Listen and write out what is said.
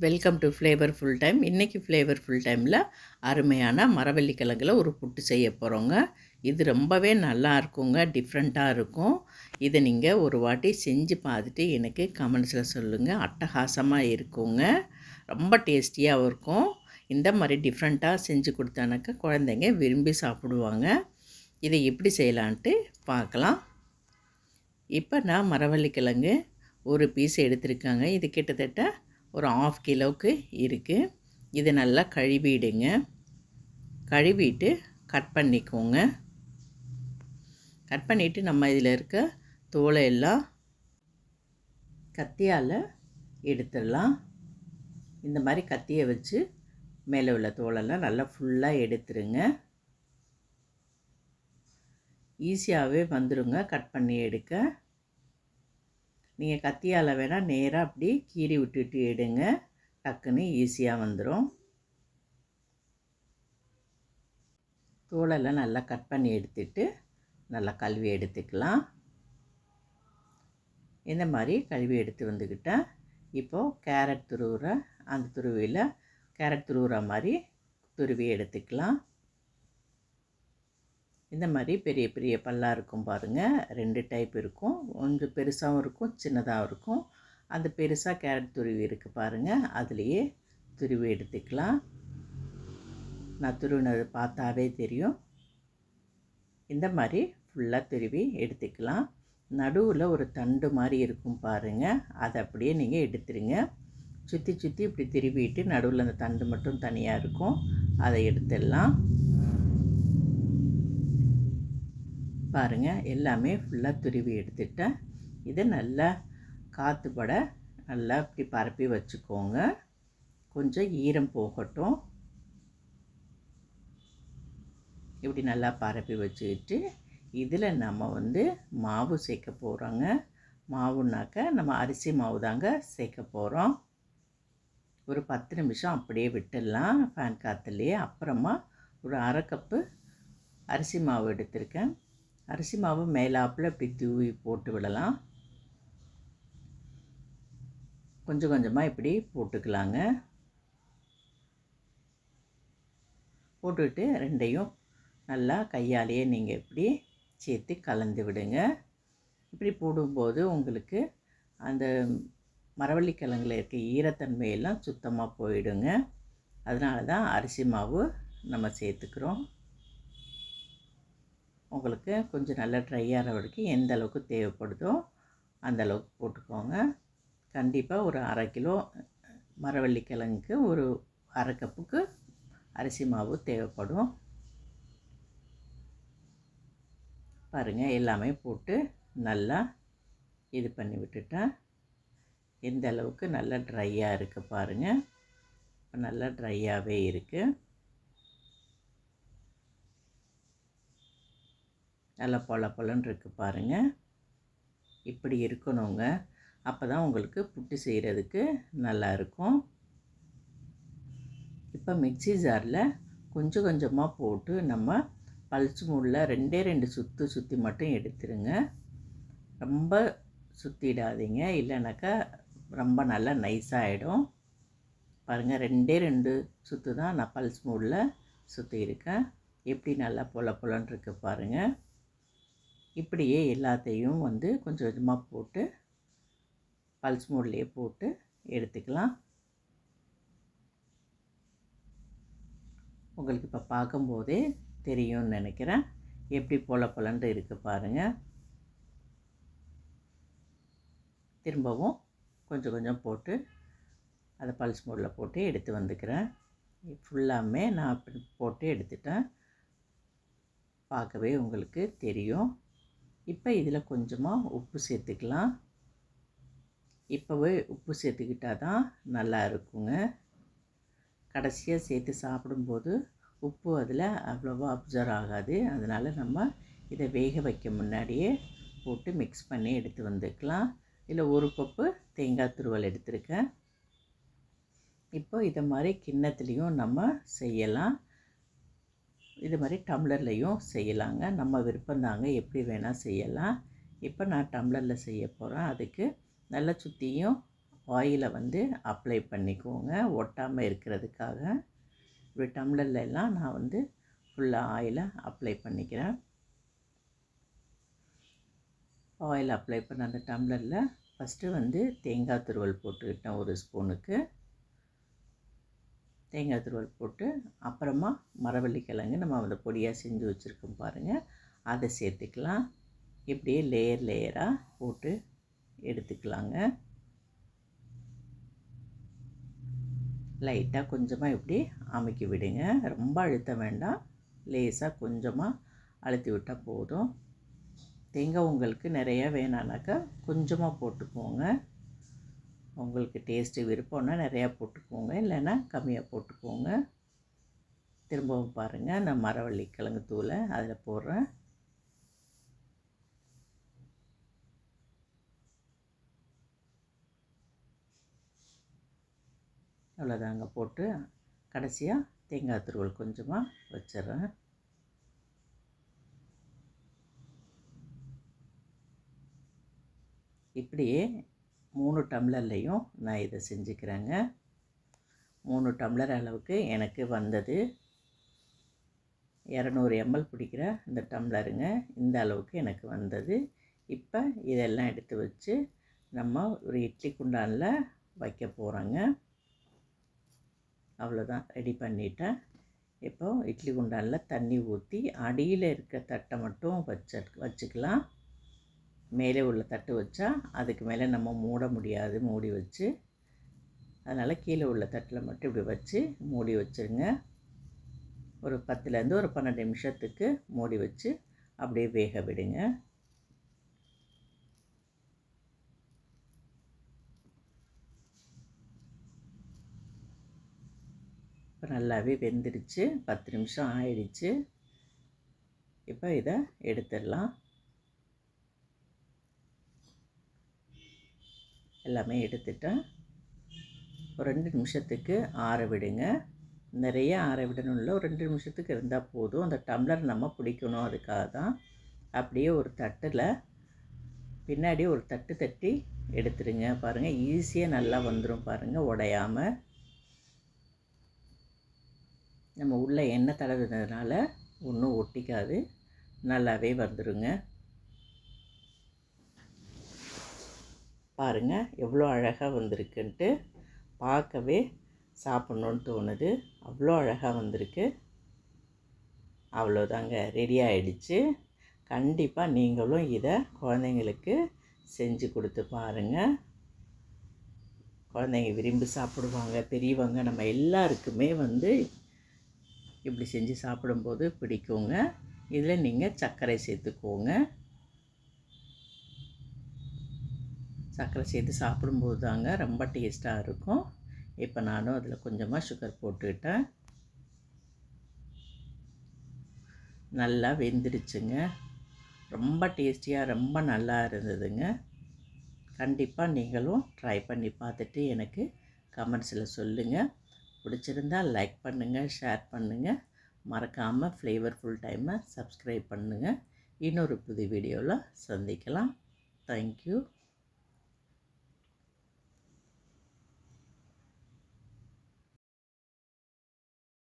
Welcome to flavour full time இன்றைக்கி flavour full டைமில் அருமையான மரவள்ளி கிழங்குல ஒரு புட்டு செய்ய போகிறோங்க இது ரொம்பவே நல்லா இருக்குங்க டிஃப்ரெண்ட்டாக இருக்கும். இதை நீங்கள் ஒரு வாட்டி செஞ்சு பார்த்துட்டு எனக்கு கமெண்ட்ஸில் சொல்லுங்கள் அட்டகாசமாக இருக்குங்க. ரொம்ப டேஸ்டியாகவும் இருக்கும். இந்த மாதிரி டிஃப்ரெண்ட்டாக செஞ்சு கொடுத்தானாக்கா குழந்தைங்க விரும்பி சாப்பிடுவாங்க. இதை எப்படி செய்யலான்ட்டு பார்க்கலாம். இப்போ நான் மரவள்ளி கிழங்கு ஒரு பீஸ் எடுத்திருக்காங்க. இது கிட்டத்தட்ட ஒரு ஆஃப் கிலோவுக்கு இருக்குது இதை நல்லா கழுவிடுங்க. கழுவிட்டு கட் பண்ணிக்கோங்க. கட் பண்ணிவிட்டு நம்ம இதில் இருக்க தோலை எல்லாம் கத்தியால் எடுத்துடலாம். இந்த மாதிரி கத்தியை வச்சு மேலே உள்ள தோலெல்லாம் நல்லா ஃபுல்லாக எடுத்துருங்க. ஈஸியாகவே வந்துடுங்க கட் பண்ணி எடுக்க. நீங்கள் கத்தியால் வேணால் நேராக அப்படி கீறி விட்டுட்டு எடுங்க. டக்குன்னு ஈஸியாக வந்துடும் தோலெல்லாம் நல்லா கட் பண்ணி எடுத்துட்டு நல்லா கழுவி எடுத்துக்கலாம். இந்த மாதிரி கழுவி எடுத்து வந்துக்கிட்டேன் இப்போது கேரட் துருவுற அந்த துருவியில் கேரட் துருவுற மாதிரி துருவி எடுத்துக்கலாம். இந்த மாதிரி பெரிய பெரிய பல்லாக இருக்கும் பாருங்கள் ரெண்டு டைப் இருக்கும். கொஞ்சம் பெருசாகவும் இருக்கும் சின்னதாகவும் இருக்கும். அந்த பெருசாக கேரட் துருவி இருக்குது பாருங்கள் அதுலேயே துருவி எடுத்துக்கலாம். நான் துருவினது பார்த்தாவே தெரியும். இந்த மாதிரி ஃபுல்லாக துருவி எடுத்துக்கலாம். நடுவில் ஒரு தண்டு மாதிரி இருக்கும் பாருங்கள் அதை அப்படியே நீங்கள் எடுத்துருங்க. சுற்றி சுற்றி இப்படி திருவிட்டு நடுவில் அந்த தண்டு மட்டும் தனியாக இருக்கும். அதை எடுத்துடலாம். பாருங்கள் எல்லாமே ஃபுல்லாக துருவி எடுத்துட்டேன். இதை நல்லா காற்று நல்லா இப்படி பரப்பி வச்சுக்கோங்க. கொஞ்சம் ஈரம் போகட்டும். இப்படி நல்லா பரப்பி வச்சுக்கிட்டு இதில் நம்ம வந்து மாவு சேர்க்க போகிறோங்க மாவுனாக்க நம்ம அரிசி மாவு தாங்க சேர்க்க போகிறோம் ஒரு பத்து நிமிஷம் அப்படியே விட்டுடலாம் ஃபேன் காற்றுலையே அப்புறமா ஒரு அரை கப்பு அரிசி மாவு எடுத்திருக்கேன். அரிசி மாவு மேலாப்பில் இப்படி தூவி போட்டு விடலாம். கொஞ்சம் கொஞ்சமாக இப்படி போட்டுக்கலாங்க. போட்டுக்கிட்டு ரெண்டையும் நல்லா கையாலேயே நீங்கள் இப்படி சேர்த்து கலந்து விடுங்க. இப்படி போடும்போது உங்களுக்கு அந்த மரவள்ளி கிழங்குல இருக்க ஈரத்தன்மையெல்லாம் சுத்தமாக போயிடுங்க. அதனால தான் அரிசி மாவு நம்ம சேர்த்துக்கிறோம். உங்களுக்கு கொஞ்சம் நல்லா ட்ரை ஆகிற வரைக்கும் எந்த அளவுக்கு தேவைப்படுதோ அந்த அளவுக்கு போட்டுக்கோங்க. கண்டிப்பாக ஒரு அரை கிலோ மரவள்ளி கிழங்குக்கு ஒரு அரை கப்புக்கு அரிசி மாவு தேவைப்படும். பாருங்கள் எல்லாமே போட்டு நல்லா இது பண்ணி விட்டுட்டேன். எந்த அளவுக்கு நல்லா ட்ரையாக இருக்குது பாருங்கள் நல்லா ட்ரையாகவே இருக்குது நல்லா பொல பொலன்னு இருக்குது பாருங்கள் இப்படி இருக்கணுங்க. அப்போ தான் உங்களுக்கு புட்டு செய்கிறதுக்கு நல்லாயிருக்கும் இப்போ மிக்சி ஜாரில் கொஞ்சம் கொஞ்சமாக போட்டு நம்ம பல்ஸ் மூடில் ரெண்டே ரெண்டு சுற்று சுற்றி மட்டும் எடுத்துருங்க. ரொம்ப சுற்றிடாதீங்க இல்லைனாக்கா ரொம்ப நல்லா நைஸாகிடும் பாருங்கள் ரெண்டே ரெண்டு சுற்று தான் நான் பல்ஸ் மூடில் சுற்றியிருக்கேன் எப்படி நல்லா பொல பொலன்னு இருக்குது பாருங்கள் இப்படியே எல்லாத்தையும் வந்து கொஞ்சம் கொஞ்சமாக போட்டு பல்ஸ் மோட்லேயே போட்டு எடுத்துக்கலாம். உங்களுக்கு இப்போ பார்க்கும்போதே தெரியும்னு நினைக்கிறேன். எப்படி பொல பொலன்ட்டு இருக்குது பாருங்கள் திரும்பவும் கொஞ்சம் கொஞ்சம் போட்டு அதை பல்ஸ் மோடில் போட்டு எடுத்து வந்துக்கிறேன். ஃபுல்லாமே நான் அப்படி போட்டு எடுத்துட்டேன். பார்க்கவே உங்களுக்கு தெரியும். இப்போ இதில் கொஞ்சமாக உப்பு சேர்த்துக்கலாம். இப்போவே உப்பு சேர்த்துக்கிட்டால் தான் நல்லா இருக்குங்க. கடைசியாக சேர்த்து சாப்பிடும்போது உப்பு அதில் அவ்வளோவா அப்சர்வ் ஆகாது. அதனால் நம்ம இதை வேக வைக்க முன்னாடியே போட்டு மிக்ஸ் பண்ணி எடுத்து வந்துக்கலாம். இல்லை ஒரு கப்பு தேங்காய் துருவல் எடுத்திருக்கேன். இப்போ இதை மாதிரி கிண்ணத்துலேயும் நம்ம செய்யலாம். இது மாதிரி டம்ளர்லேயும் செய்யலாங்க. நம்ம விருப்பந்தாங்க எப்படி வேணால் செய்யலாம். இப்போ நான் டம்ளரில் செய்ய போகிறேன் அதுக்கு நல்லா சுற்றியும் ஆயிலை வந்து அப்ளை பண்ணிக்கோங்க. ஒட்டாமல் இருக்கிறதுக்காக. இப்படி டம்ளர்ல எல்லாம் நான் வந்து ஃபுல்லாக ஆயிலை அப்ளை பண்ணிக்கிறேன். ஆயில் அப்ளை பண்ண அந்த டம்ளரில் ஃபஸ்ட்டு வந்து தேங்காய் துருவல் போட்டுக்கிட்டேன் ஒரு ஸ்பூனுக்கு தேங்காய் துருவல் போட்டு அப்புறமா மரவள்ளி கிழங்கு நம்ம அந்த பொடியாக செஞ்சு வச்சுருக்கோம் பாருங்கள் அதை சேர்த்துக்கலாம். இப்படியே லேயர் லேயராக போட்டு எடுத்துக்கலாங்க. லைட்டாக கொஞ்சமாக இப்படி அமைக்கி விடுங்க. ரொம்ப அழுத்த வேண்டாம். லேசாக கொஞ்சமாக அழுத்தி விட்டால் போதும். தேங்காய் உங்களுக்கு நிறையா வேணானாக்கா கொஞ்சமாக போட்டுக்கோங்க. உங்களுக்கு டேஸ்ட்டு விருப்பம்னா நிறையா போட்டுக்கோங்க. இல்லைன்னா கம்மியாக போட்டுக்கோங்க. திரும்பவும் பாருங்கள் நான் மரவள்ளி கிழங்கு தூளை அதில் போடுறேன். அவ்வளோதாங்க போட்டு கடைசியாக தேங்காய் துருவல் கொஞ்சமாக வச்சிட்றேன். இப்படியே மூணு டம்ளர்லேயும் நான் இதை செஞ்சுக்கிறேங்க. மூணு டம்ளர் அளவுக்கு எனக்கு வந்தது. இரநூறு எம்எல் பிடிக்கிற இந்த டம்ளருங்க. இந்த அளவுக்கு எனக்கு வந்தது. இப்போ இதெல்லாம் எடுத்து வச்சு நம்ம ஒரு இட்லி குண்டானில் வைக்க போகிறோங்க அவ்வளோதான் ரெடி பண்ணிட்டேன். இப்போ இட்லி குண்டானில் தண்ணி ஊற்றி அடியில் இருக்க தட்டை மட்டும் வச்ச வச்சுக்கலாம். மேலே உள்ள தட்டு வச்சா அதுக்கு மேலே நம்ம மூட முடியாது மூடி வச்சு. அதனால் கீழே உள்ள தட்டில் மட்டும் இப்படி வச்சு மூடி வச்சுருங்க. ஒரு பத்துலேருந்து ஒரு பன்னெண்டு நிமிஷத்துக்கு மூடி வச்சு அப்படியே வேக விடுங்க. இப்போ நல்லாவே வெந்துடுச்சு. பத்து நிமிஷம் ஆயிடுச்சு. இப்போ இதை எடுத்துடலாம். எல்லாமே எடுத்துட்டேன் ஒரு ரெண்டு நிமிஷத்துக்கு ஆற விடுங்க. நிறைய ஆற விடணும் இல்லை ஒரு ரெண்டு நிமிஷத்துக்கு இருந்தால் போதும். அந்த டம்ளர் நம்ம பிடிக்கணும் அதுக்காக தான். அப்படியே ஒரு தட்டில் பின்னாடி ஒரு தட்டு தட்டி எடுத்துருங்க. பாருங்கள் ஈஸியாக நல்லா வந்துடும் பாருங்கள் உடையாமல் நம்ம உள்ளே எண்ணெய் தடவுனதுனால ஒன்றும் ஒட்டிக்காது. நல்லாவே வந்துடுங்க பாருங்கள் எவ்வளோ அழகாக வந்திருக்குன்ட்டு. பார்க்கவே சாப்பிட்ணுன்னு தோணுது. அவ்வளோ அழகாக வந்திருக்கு. அவ்வளோதாங்க ரெடி ஆகிடுச்சு கண்டிப்பாக நீங்களும் இதை குழந்தைங்களுக்கு செஞ்சு கொடுத்து பாருங்கள் குழந்தைங்க விரும்பி சாப்பிடுவாங்க பெரியவங்க நம்ம எல்லாருக்குமே வந்து இப்படி செஞ்சு சாப்பிடும்போது பிடிக்குங்க. இதில் நீங்கள் சர்க்கரை சேர்த்துக்கோங்க. சர்க்கரை சேர்த்து சாப்பிடும்போது தாங்க ரொம்ப டேஸ்ட்டாக இருக்கும். இப்போ நானும் அதில் கொஞ்சமாக சுகர் போட்டுக்கிட்டேன் நல்லா வெந்துடுச்சுங்க. ரொம்ப டேஸ்டியாக ரொம்ப நல்லா இருந்ததுங்க. கண்டிப்பாக நீங்களும் ட்ரை பண்ணி பார்த்துட்டு எனக்கு கமெண்ட்ஸில் சொல்லுங்கள் பிடிச்சிருந்தால் லைக் பண்ணுங்கள் ஷேர் பண்ணுங்கள் மறக்காமல் ஃப்ளேவர்ஃபுல் டைமை சப்ஸ்கிரைப் பண்ணுங்கள் இன்னொரு புது வீடியோவில் சந்திக்கலாம். தேங்க்யூ